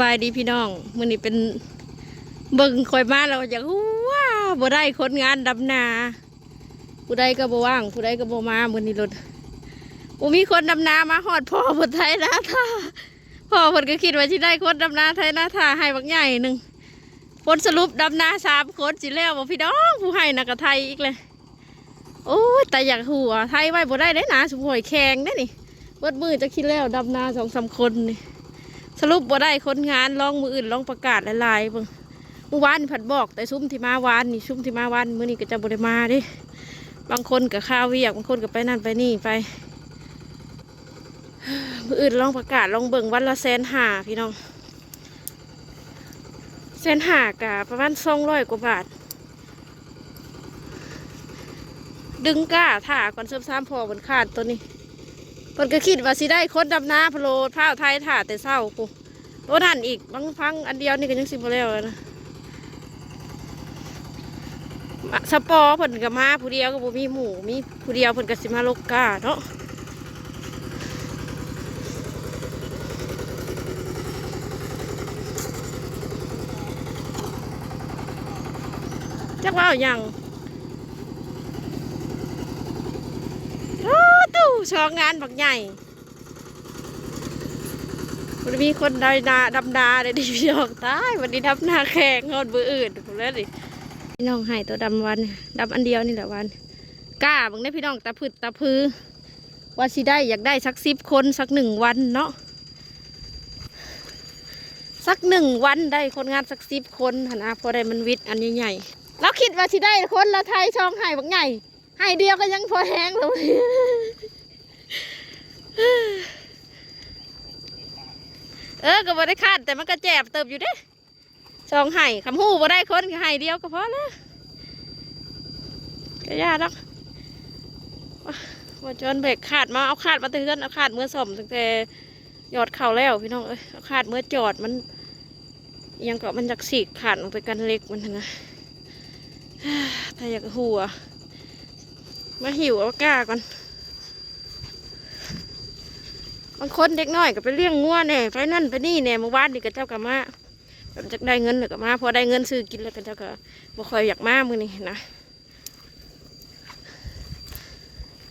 บายดีพี่น้องมื้อนี้เป็นเบิ่งคอยมาเราอยากว้าวบ่ได้คนงานดำนา ผู้ใดก็บ่ว่าง ผู้ใดก็บ่มามื้อนี้รถบ่มีคนดำนามาฮอดพ่อเพิ่นไทยนาท่าพ่อเพิ่นก็คิดว่าสิได้คนดำนาไทยนาท่าให้บักใหญ่หนึงผลสรุปดำนาสามคนสิแล้วบ่พี่น้องผู้ให้น่ะก็ไทยอีกเลยโอ้ยแต่อยากหัวไทยไว้บ่ได้ได้นะสุโขยแข็งได้นี่เบิดมือจะคิดแล้วดำนาสองสามคนนี่ สรุปบ่ได้คนงานลองมืออื่นลองประกาศหลายๆเบิ่งเมื่อวานผัดบอก แต่ซุ้มที่มาวานนี่ซุ้มที่มาวานมื้อนี้ก็จะบ่ได้มาดิบางคนก็ข้าวเวียกบางคนก็ไปนั่นไปนี่ไปมืออื่นลองประกาศลองเบิ่งวันละแสนห้าพี่น้องแสนห้ากะประมาณสองร้อยกว่าบาท ดึงก้าถ่าก่อนเสริมสามพอบนขาดตัวนี้ เพิ่นก็คิดว่าสิได้คนดำนาพะโลดผ้าไทยถ่าแต่เศร้ากูโอ้นั่นอีกบางพังอันเดียวนี่ก็ยังสิบแล้วนะสปอเพิ่นก็มาผู้เดียวก็บ่มีหมูมีผู้เดียวเพิ่นก็สิมาลกกาเนาะจักว่าอาหยังโอ้ตู้ ชองงานบักใหญ่มันมีคนดำนาดำนาเลยดิพี่น้องตายวันนี้ดำนาแข่งงอนเบื่ออื่นผมแล้วดิพี่น้องให้ตัวดำวันดำอันเดียวนี่แหละวันกล้าบางได้พี่น้องตาพืดตาพือว่าสิได้อยากได้สักสิบคนสักหนึ่งวันเนาะสักหนึ่งวันได้คนงานสักสิบคนหันอาพอได้มันวิทย์อันใหญ่ๆเราคิดว่าสิได้คนละไทยช่องไห้บักใหญ่ให้เดียวก็ยังพอแห้งเลย เออก็บ่ได้คาดแต่มันก็แจบเติบอยู่เด้สองไห่คำหู้บ่ได้คนไห่เดียวก็พอแล้วก็ยากดอกว่าจนเบรกขาดมาเอาขาดมาเตือนเอาขาดเมื่อสมตั้งแต่ยอดเข่าแล้วพี่น้องเอ้ยเอาขาดเมื่อจอดมันยังเก็มันจากสีขาดลงไปกันเล็กมันนะถ้าอยากหัวมาหิวเอาก้าก่อน บางคนเด็กน้อยก็ไปเลี้ยงงัวแน่ไปนั่นไปนี่แน่เมื่อวานนี่ก็เจ้าก็มาแบบจะได้เงินหรือก็มาพอได้เงินซื้อกินแล้วก็เจ้าก็บ่ค่อยอยากมามือนี่นะ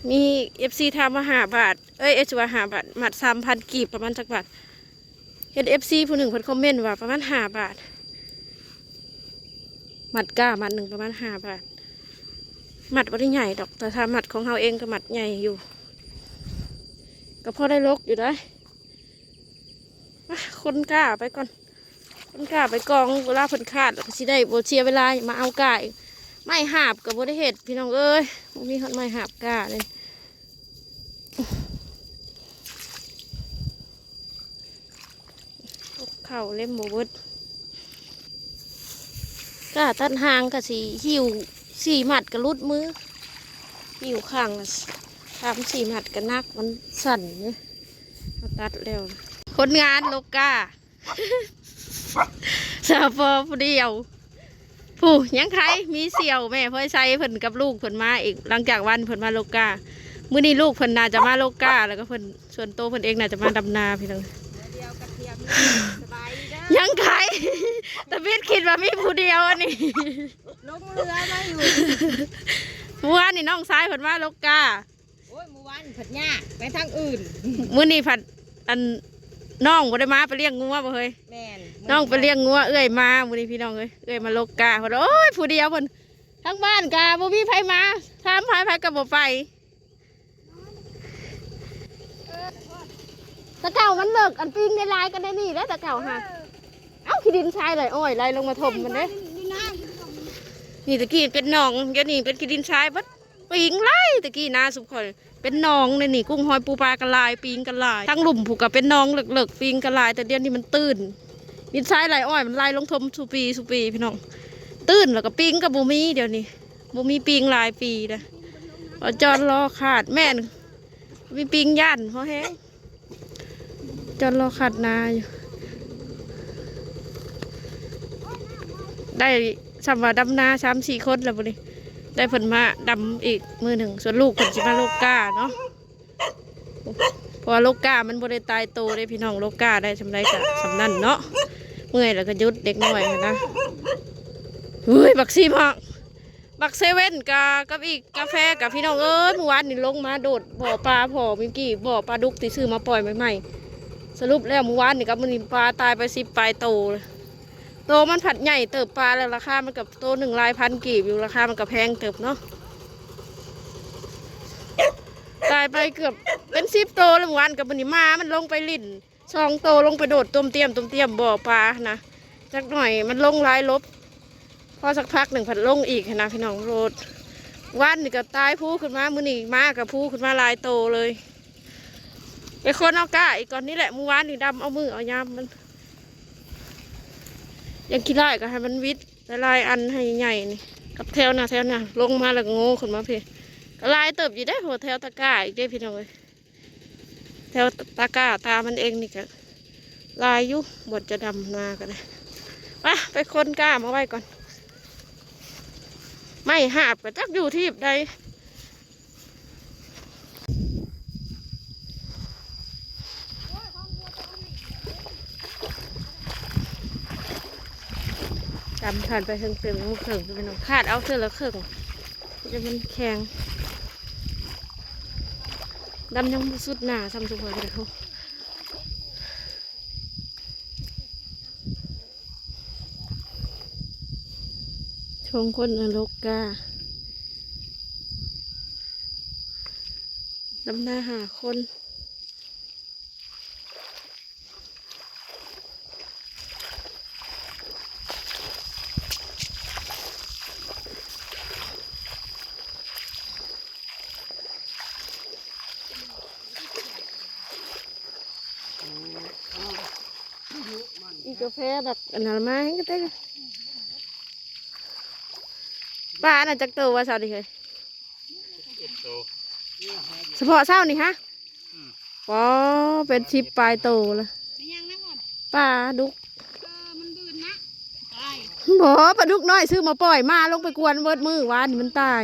มีเอฟซีทำมาหาบาท เอ้ยเอชวาหาบาทหมัดสามพันกีบประมาณจักบาทเห็นเอฟซีผู้หนึ่งเพิ่นคอมเมนต์ว่าประมาณหาบาทหมัดก้าหมัดหนึ่งประมาณหาบาทหมัดบ่ได้ใหญ่ดอกแต่ถ้าหมัดของเราเองก็หมัดใหญ่อยู่ ก็พอได้ลกอยู่ได้อะคนกล้าไปก่อน คนกล้าไปกองเวลาเพิ่นขาดแล้วก็สิได้โบเชียเวลามาเอากายไม่หาบกับโบได้เห็ดพี่น้องเอ้ยบ่มีคนไม่หาบกล้าเลยเข่าเล่มโบเบิดกล้าตัดหางกับสีหิวสีหมัดกับรุดมือหิวข้าง น่ะทำสี่หมัดกันนักมันสั่นเนี่ยมาตัดแล้วคนงานโลกาสาวพอผู้เดียว ผู้ยังใครมีเสี่ยวแม่พ่อใช้เพิ่นกับลูกเพิ่นมาอีกหลังจากวันเพิ่นมาโลกามื้อนี้ลูกเพิ่นน่าจะมาโลกาแล้วก็เพิ่นส่วนโตวเพิ่นเองน่าจะมาดำนาพี่น้องเดียวกระเทียมสบายดีเด้อยังใครแต่พี่คิดว่ามีผู้เดียวอันนี้ลงเรือมาอยู่เมื่อวานนี่น้องซ้ายเพิ่นมาโลกา โอ้ยเมื่อวานผัดหญ้าไปทางอื่น มื้อนี้ผัดอันน้องบ่ได้มาไปเลี้ยงงูบ่เฮ้ยแม่นน้องไปเลี้ยงงัวเอ้ยมามื้อนี้พี่น้องเอ้ยเอ้ยมาโลกกาเพิ่นโอ้ยผู้เดียวเพิ่นทั้งบ้านกาบ่มีไผมาถามไผไผก็บ่ไปตะเก่ามันเลิกอันปิงได้ลายกันได้นี่แล้วตะเก่าฮะเอ้าขี้ดินทรายไหลอ้อยไหลลงมาถมมันเด้นี่ตะกี้เป็นหนองเดี๋ยวนี้เป็นขี้ดินทรายเบัด ปิงไหลตะกี้นาสุขข่อยเป็นหนองเลยนี่กุ้งหอยปูปลากันลายปิงกันลายทั้งหลุมผูกกับเป็นหนองเหลิกๆปิงกันลาย แต่เดี๋ยวนี้มันตื้นดินทรายไหลอ้อยมันไหลลงทมสุปีสุปีพี่น้องตื้นแล้วก็ปิงกับบูมีเดี๋ยวนี้บูมีปิงหลายปีนะเอจอดรอขาดแม่นมีปิงย่นเพราะแห้งจอดรอขาดนาอยู่ได้สำว่าดำนาสามสี่คนแล้วบุนี้ ได้ผลมาดำอีกมือหนึ่ง ส่วนลูกผลสิมาโลกกาเนาะเพราะว่าโลกกามันบริตายโตได้พี่น้องโลกกาได้สำไรกับสำนั่นเนาะเมื่อยแล้วก็ยุดเด็กน้อยนะเฮ้ยบักซีมอกบักเซเว่นกับกับอีกกาแฟกับพี่น้องเอ้ยเมื่อวานนี่ลงมาโดดบ่อปลาพอมื่อกี้บ่อปลาดุกที่ซื้อมาปล่อยใหม่ๆสรุปแล้วเมื่อวานนี่กับมันปลาตายไปสิบปลายโตเลย โตมันผัดใหญ่เติบปลาแล้วราคา มันกับโตหนึ่งลายพันกีบอยู่ราคา มันกับแพงเติบเนาะตายไปเกือบเป็นสิบโตแล้วเมื่อวานกับมันนี่มา มันลงไปลิ่นสองโตลงไปโดดต้มเตียมต้มเตียมบ่อปลานะจักหน่อยมันลงลายลบ พอสักพักหนึ่งผัดลงอีกนะพี่น้องโรดวันนี่ก็ตายผู้ขึ้นมามือนี่มากับผู้ขึ้นมาลายโตเลยไอ้คนเอาก้าอีกก่อนนี่แหละมือวานนี่ดำเอามือเอายามมัน ยังคิดได้ก็ให้มันวิทย์ลายอันให้ใหญ่นี่กับแถวน่ะแถวน่ะลงมาแล้วโง่ขึ้นมาพี่ก็ลายเติบอยู่ได้หัวแถวตะกาอีกได้พี่น้องเลยแถวตากาตามันเองนี่ก็ลายยู่บดจะดำนากันเลยไปไปคนกล้ามาไว้ก่อน ไม่หาบก็จักอยู่ที่ใด ดำผ่านไปเถิงเต็มมุกเถิงจะเป็นน้องขาดเอาเสื้อแล้วเขิงจะมันแข็งดำยังสุดหนาซ้ำทุกคนเลยเขาชมคนนรกกาดำหน้าหาคน อีกาแฟแบบอันนั้นมาให้ก็ได้ป้าน่ะจักตัวว่าสาวดิเคยเฉพาะเศร้านี่ฮะปอเป็นชิปปลายโตเลยไม่ยังนะปลาดุกเออมันบืนนะตายบอปลาดุกน้อยซื้อมาปล่อยมาลงไปกวนเบิดมือวานมันตาย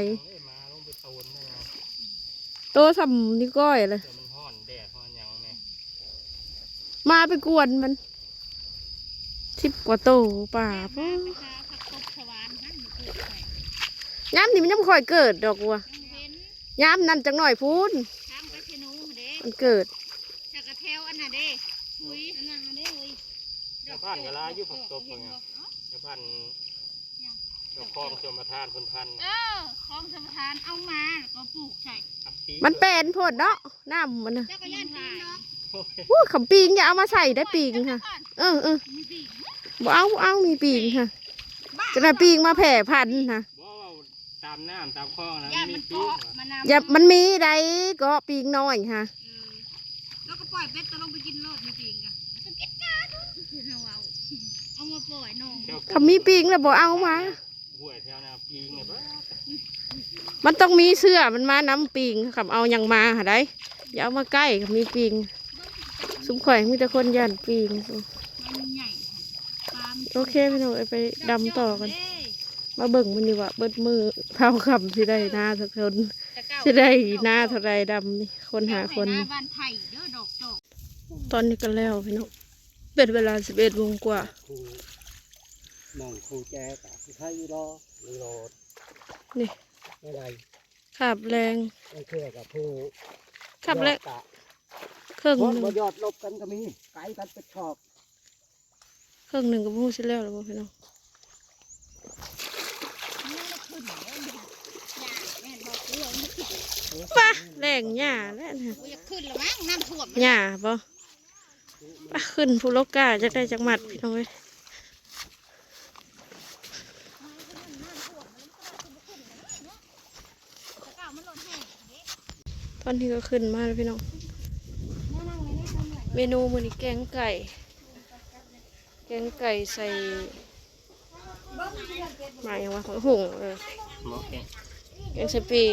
โตสำนี่ก้อยเลย เดี๋ยวมันห่อนแดดห่อนหยังเนี่ย มาไปกวนมันชิบกว่าโตป่าพ่อไปหาผักตบสวรรค์นั่นอยู่ปลูกไว้ย้ำนี่มันยังบ่ค่อยเกิดดอกวัวยังเว้นย้ำนั่นจังหน่อยพูนทางไปเชนูเด้มันเกิดจากกระเทวอันน่ะเด้หุยอันนั้นน่ะเด้หุยชาวบ้านก็ลาอยู่ผักตบกันไงชาวบ้านเจ้าคลองชมประทานพุนพันธุ์เออของสมทานเอามาแล้วก็ปลูกใส่อับปีมันเป็นโพดเนาะน้ำมันนะเจ้าก็ย่านปีนเนาะ โอ้ยอู้ขำปีงอย่าเอามาใส่ได้ปีงค่ะ เออเออมีปีกบ่เอาบ่เอามีปีงค่ะจะได้ปีงมาแผ่พันธุ์นะบ่ว่าตามน้ำตามคลองนะย่านมีมันปีเกาะกว่ะมันน้ำอย่ามันมีใดก็ปีงน้อยค่ะเออแล้วก็ปล่อยเป็ดตะลงไปกินโลดมีปีกกันก็กินกาดูคือเอาเอาเอามาปล่อยน้องแถวคำมีปีงแล้วบ่เอามาห้วยแถวนาปีงเนี่ยบ่มันต้องมีเสื้อมันมาน้ำปีงคำเอาอย่างมาหาได้อย่าเอามาใกล้กับมีปีง สุมข่อยมีแต่คนยันปีงมันใหญ่ค่ะปลามันโอเคพี่น้องเอาไปดำต่อกันเด้มาเบิ่งมันดีกว่าเบิดมือเท่าคำที่ได้หน้าสักคนแต่เก้าที่ได้หน้าเท่าไรดำนี่คนหาคนเจ้ให้มาบ้านไผ่เด้อดอกจอกตอนนี้ก็แล้วพี่น้องเป็นเวลาสิบเอ็ดโมงกว่าครูน้องครูแจกับผู้ไทยรอหรือรอนี่ไม่ได้ขับแรงไม่เชื่อกับผู้ขับแรงยอดกะเค รื่องเพหราะนึ่งบ่ยอดลบกันก็มีไกลกันเป็นชอบเครื่องหนึ่งก็พูดสิแล้วหรือเปล่าพี่น้องแม่บอกเรื่องมันขึ้นป่ะแรงหญ้าแล้วนะกูอยากขึ้นแล้วมั้งน้ำท่วมหญ้าปะป่ะขึ้นผู้โลกกาจะได้จักหมัดพี่น้องเว้ยตอนนี้ก็ขึ้นมาแล้วพี่น้อง เมนูมือนี้แกงไก่ แกงไก่ใส่หมายอย่างว่าของหุ่งเออหมอแกงแกงใส่ปี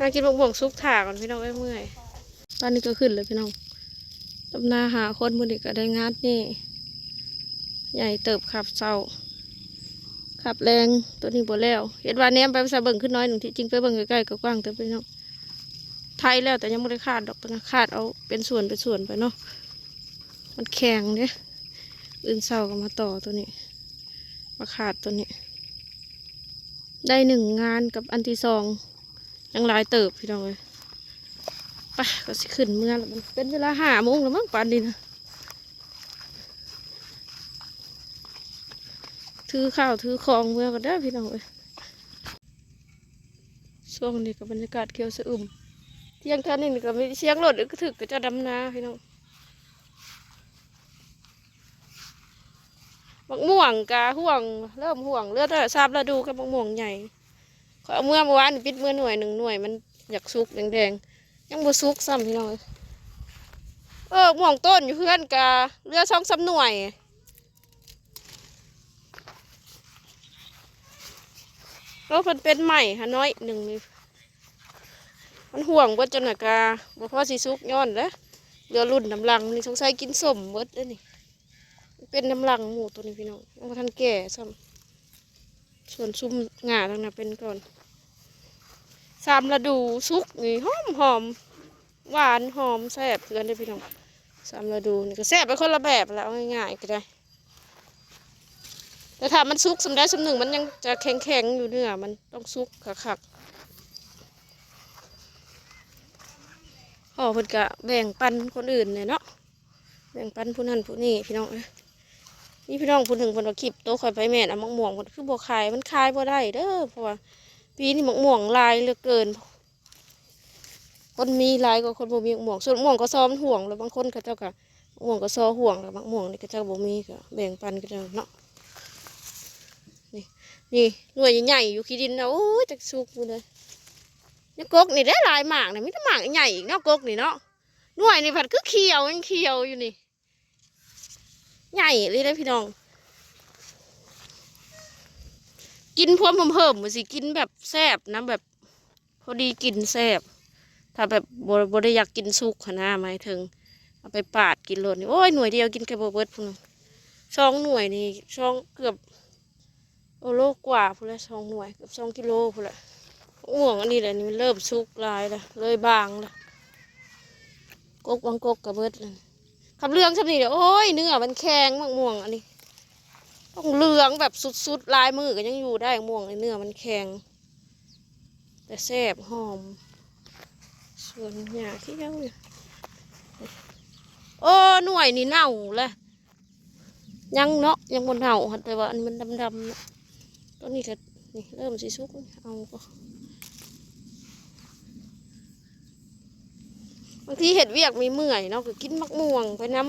มากินบวงบวงซุกถาก่อนพี่น้องเอ้ยเมื่อยตอนนี้ก็ขึ้นเลยพี่น้องตำนาหาคนมือนี้ก็ได้งัดนี่ ใหญ่เติบขับเศร้า ขับแรงตัวนี้บ่แล้ว เห็นว่าแนมไปภาษาเบิ่งขึ้นน้อยหนึ่งที่จริงไปเบิ่งใกล้ๆก็กว้างแต่พี่น้องไทยแล้วแต่ยังไม่ได้ขาดดอกตัวนะขาดเอาเป็นส่วนเป็นส่วนไปเนาะมันแข็งเนี่ยอื่นเศร้าก็มาต่อตัวนี้มาขาดตัวนี้ ได้หนึ่งงานกับอันที่สองยังหลายเติบพี่น้องเลยไปก็สิขึ้นเมื่อเป็นเวลาห้าโมงแล้วมั้งปานนี้นะ ถือข้าวถือของเมื่อก็ได้พี่น้องเลยช่วงนี้ก็บบรรยากาศเขียวสะอึมเที่ยงท่านนี่ก็มีเสียงรถก็ถึกก็จะดำนาพี่น้องบักม่วงกาห่วง เริ่มห่วงเลือดทราบแล้วดูกับบักม่วงใหญ่ขอยเอาเมื่อเมื่อวานปิดเมื่อหน่วยหนึ่งหน่วยมันอยากสุกแดงๆยังบ่สุกซ้ำพี่น้องเออม่วงต้นอยู่เพื่อนกาเรือดช่องซ้ำหน่วย แล้วมันเป็นใหม่ฮะน้อยหนึ่งมันห่วงเบิดจนน่ะกาบ่พอสิสุกย้อนเด้อเรือรุ่นน้ำลังนี่สงสัยกินสมเบิดเด้อนี่มันเป็นน้ำลังหมูตัวนี้พี่น้องยังบ่ทันแก่ซ้ำส่วนซุ่มงาทั้งนั้นเป็นก่อนสามฤดูสุกนี่หอมหอมหวานหอมแซ่บเพื่อนได้พี่น้องสามฤดูนี่ก็แซ่บไปคนละแบบแล้วง่ายๆก็ได้ แต่ถ้ามันซุกสำได้สำหนึ่งมันยังจะแข็งแข็งอยู่เนื้อมันต้องซุกขักๆพ่อเพิ่นกะแบ่งปันคนอื่นเลยเนาะแบ่งปันผู้นั้นผู้นี้พี่น้องนี่พี่น้องผู้หนึ่งเพิ่นเอาคลิปโตคอยไปแม่นเอามักม่วงเพิ่นคือบ่ขายมันขายบ่ได้เด้อเพราะว่าปีนี้มักม่วงลายเหลือเกิน คนมีลายกว่าคนบ่มีม่วงส่วนม่วงก็ซ้อมห่วงแล้วบางคนเขาเจ้าก็ม่วงก็ซ้อห่วงแล้วมักม่วงนี่เขาเจ้าบ่มีก็แบ่งปันกันเจ้าเนาะ นี่หน่วยใหญ่ๆอยู่ขี้ดินนะโอ้ยจะสุกเลยนี่กกนี่ได้หลายหมากนะมิตรหมากใหญ่อีกเนาะกกนี่เนาะหน่วยนี่ผัดคือเขียวยังเขียวอยู่นี่ ใหญ่เลยนะพี่น้อง กินพวมเพิ่มๆมาสิกินแบบแซ่บนะแบบ พอดีกินแซ่บถ้าแบบบบได้อยากกินสุกขนาดหมายถึงเอาไปปาดกินโลดนี่โอ้ยหน่วยเดียวกินแค่บเบิดพุ่นน่ะช่องหน่วยนี่ช่องเกือบ โอโลกว่าพุ่นละสองหน่วยเกือบสองกิโลพุ่นละอ้วงอันนี้แหละนี่มันเริ่มสุกลายละเลยบางละกกบางกกกระเบิดเลยขับเรื่องชำนี่เดี๋ยวโอ้ยเนื้อมันแข็งมากม่วงอันนี้ ต้องเหลืองแบบสุดๆลายมือก็ยังอยู่ได้ม่วงเนื้อมันแข็งแต่แซ่บหอม ส่วนหยาที่ยังอยู่โอ้หน่วยนี่เน่าเลยยังเนาะยังบนเน่าแต่ว่าอันมันดำๆ ต้นนี้ก็นี่เริ่มสิสุกเอาก็บางทีเห็ดเวียกมีเมื่อยเนาะก็กินมะม่วงไปน้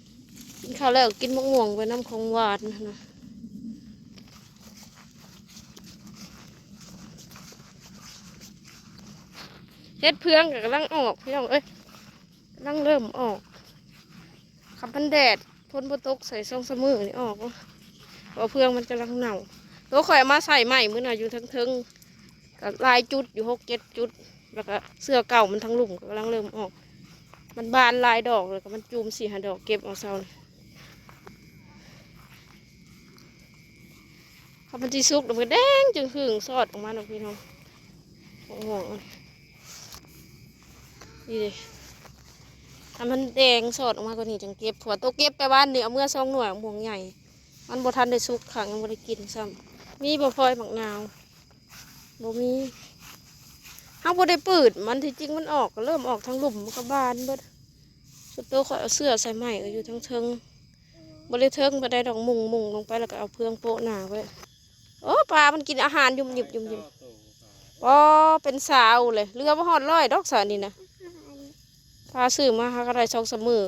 ำกินข้าวแล้วก็กินมะม่วงไปน้ำของหวานนะเห็ดเพื่องก็กำลังออกพี่น้องเอ้ยกำลังเริ่มออกขับมันแดดพ้นบตกใส่ซองสมือนี่ออกวะเพราะเพื่องมันกำลังเน่า ตัวข่อยมาใส่ใหม่มื้อน่ะอยู่ทั้งเทิงกับลายจุดอยู่หกเจ็ดจุด แล้วก็เสื้อเก่ามันทั้งหลุ่มกำลังเริ่มออก มันบานลายดอกเลยก็มันจูมสี่หาดอกเก็บเอาเศร้าเลยพอมันจีสุกแล้วมันก็แดงจึงหึงสอดออกมาหน่อยพี่น้องห่วงๆเอานี่เลยถ้ามันแดงสอดออกมากว่านี้จังเก็บผัวตัวเก็บไปบ้านนี่เอาเมื่อซองหน่วยห่วงใหญ่ มันบ่ทันได้สุกขังยังบ่ได้กินซ้ำ มีบ่พลอยหมักนาวบ่มีเฮาบ่ได้ปืดมันที่จริงมันออกก็เริ่มออกทางหลุมมันก็บานเบิดสุดโตข่อยเอาเสื้อใส่ใหม่ก็อยู่ทั้งเทิงบ่ได้เทิงบ่ได้ดอกมุงมุงลงไปแล้วก็เอาเพื่องโปะหนาไว้โอ้ปลา มันกินอาหารยุ่มยิบยุ่มยิบปอเป็นสาวเลยเรือบ่ฮอดร้อยดอกสานี่นะพาซื้อมาหาก็ได้สองสามมือ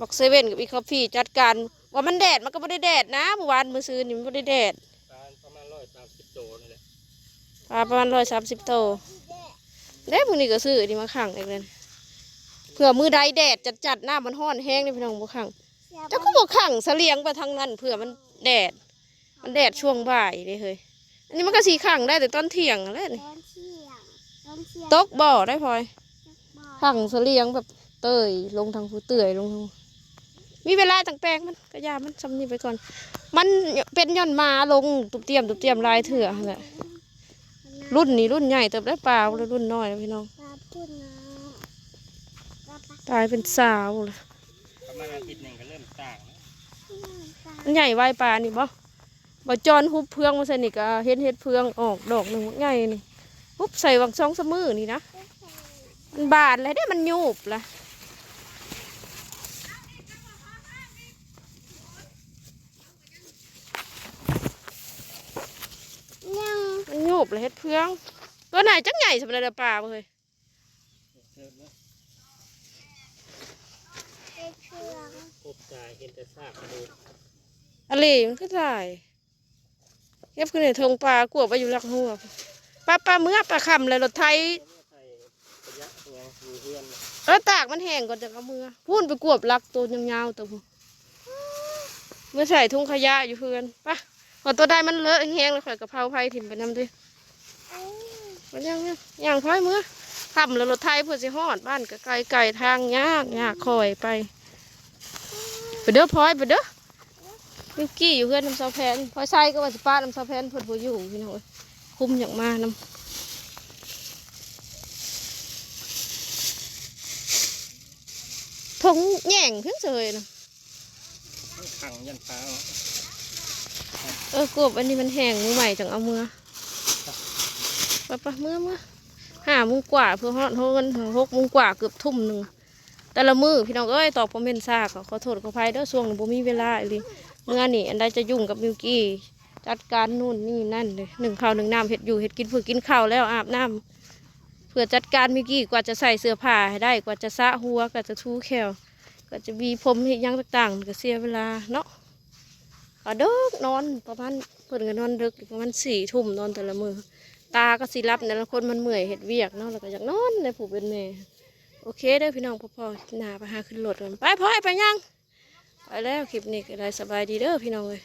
บักเซเว่นกับอีคอฟฟี่จัดการว่ามันแดดมันก็ไม่ได้แดดนะเมื่อวานมือซื้อนี่มันไม่ได้แดด ปลาประมาณร้อยสามสิบโตเด้มือนี้ก็ซื้อนี่มาขังอีกเลยเผื่อมือใดแดดจัดจัดๆหน้ามันห้อนแห้งนี่พี่น้องบ่ขังเจ้าก็บ่ขังเสลียงไปทางนั้นเผื่อมันแดด มันแดดช่วงบ่ายเลยเฮ้ยอันนี้มันก็สีขังได้แต่ตอนเที่ยงแล้วนี่ตอนเที่ยงตอนเที่ยงตกบ่อได้พลอยบ่ขังเสลียงแบบเตยลงทางผู้เตยลงทางมีเวลาต่างแปลงมันก็ยามันซำนี้ไปก่อน มันเป็นย่อนมาลงตุบเตรียมตุบเตรียมลายเถื่อหั่นแหละ รุ่นนี้รุ่นใหญ่เติบได้เปล่าแล้วรุ่นน้อยนะพี่น้องปลาพุ่นน้ตายเป็นสาวเลยประมาณอาทิตย์หนึ่งก็เริ่มต่างแล้วมันใหญ่ไวปลานี่บ่บ่จอนฮุบเพืองมาใส่นี่ก็เห็นเห็ดเพืองออกดอกหนึ่งใหญ่หนึ่งฮุบใส่วังสองสามมือนี่นะมันบาดเลยได้มันยุบละ มันยุบเลยเห็ดเพืองตัวไหนจังใหญ่สำหรับปลาบ่เลยเริ่มแล้วกบตายเห็นแต่ซากกระดูกอะไรมันก็ได้เก็บขึ้นในทงปลากลัวไปอยู่หลักหัวปลาปลาเมื่อปลาคำเลยรถไทยใส่ระยะไงมีเพื่อนเออตากมันแห้งก่อนจะเอามือพูนไปกวบลักตัวยาวๆตัวพูนเมื่อใส่ทุ่งขยะอยู่เพื่อนปะ พอตัวได้มันเลอะแห้งแล้วข่อยกะเพราไผ่ถิ่มไปน้ำด้วยมันยังยย่างพ้อยมือทำแล้วรถไทยเพื่อสิฮอดบ้านก็ไกลไกลทางยากยากคอยไปไปเด้อพลอยไปเด้อมิวกี้อยู่เพื่อนน้ำซาแพนพลอยใส่ก็ว่าสิป้าน้ำซาแพนเพิ่นบ่อยู่พี่น้องเอ้ยคุมอย่างมากน้ำทงแย่งเพิ่งเฉยนะขังยันฟ้า เออกบอันนี้มันแห้งมือใหม่จังเอามือปะปะมือมือห้ามุงกว่าเพื่อฮอดเงินหกมุงกว่าเกือบทุ่มหนึ่งแต่ละมือพี่น้องเอ้ยตอบคอมเมนต์ซากขอโทษขออภัยเด้อช่วงนี้บ่มีเวลาเลยเมื่อนี่อันใดจะยุ่งกับมิวกี้จัดการนู่นนี่นั่นเลยหนึ่งข้าวหนึ่งน้ำเห็ดอยู่เห็ดกินเพื่อกินข้าวแล้วอาบน้ำเพื่อจัดการมิวกี้กว่าจะใส่เสื้อผ้าให้ได้กว่าจะสะหัวกว่าจะทูแขวก็จะมีผมเฮ็ดยังต่างๆก็เสียเวลาเนาะ ก็เดึกนอนประมาณเพิ่นก็นอนดึกประมาณสี่ทุ่มนอนแต่ละมือตาก็สิรับแต่ละคนมันเมื่อยเห็ดเวียกเนาะแล้วก็อยากนอนในผู้เป็นแม่โอเคเด้อพี่น้องพ่อๆหน้าไปหาขึ้นรถกันไปพ่อยไปยังไปแล้วคลิปนี้ก็ได้สบายดีเด้อพี่น้องเลย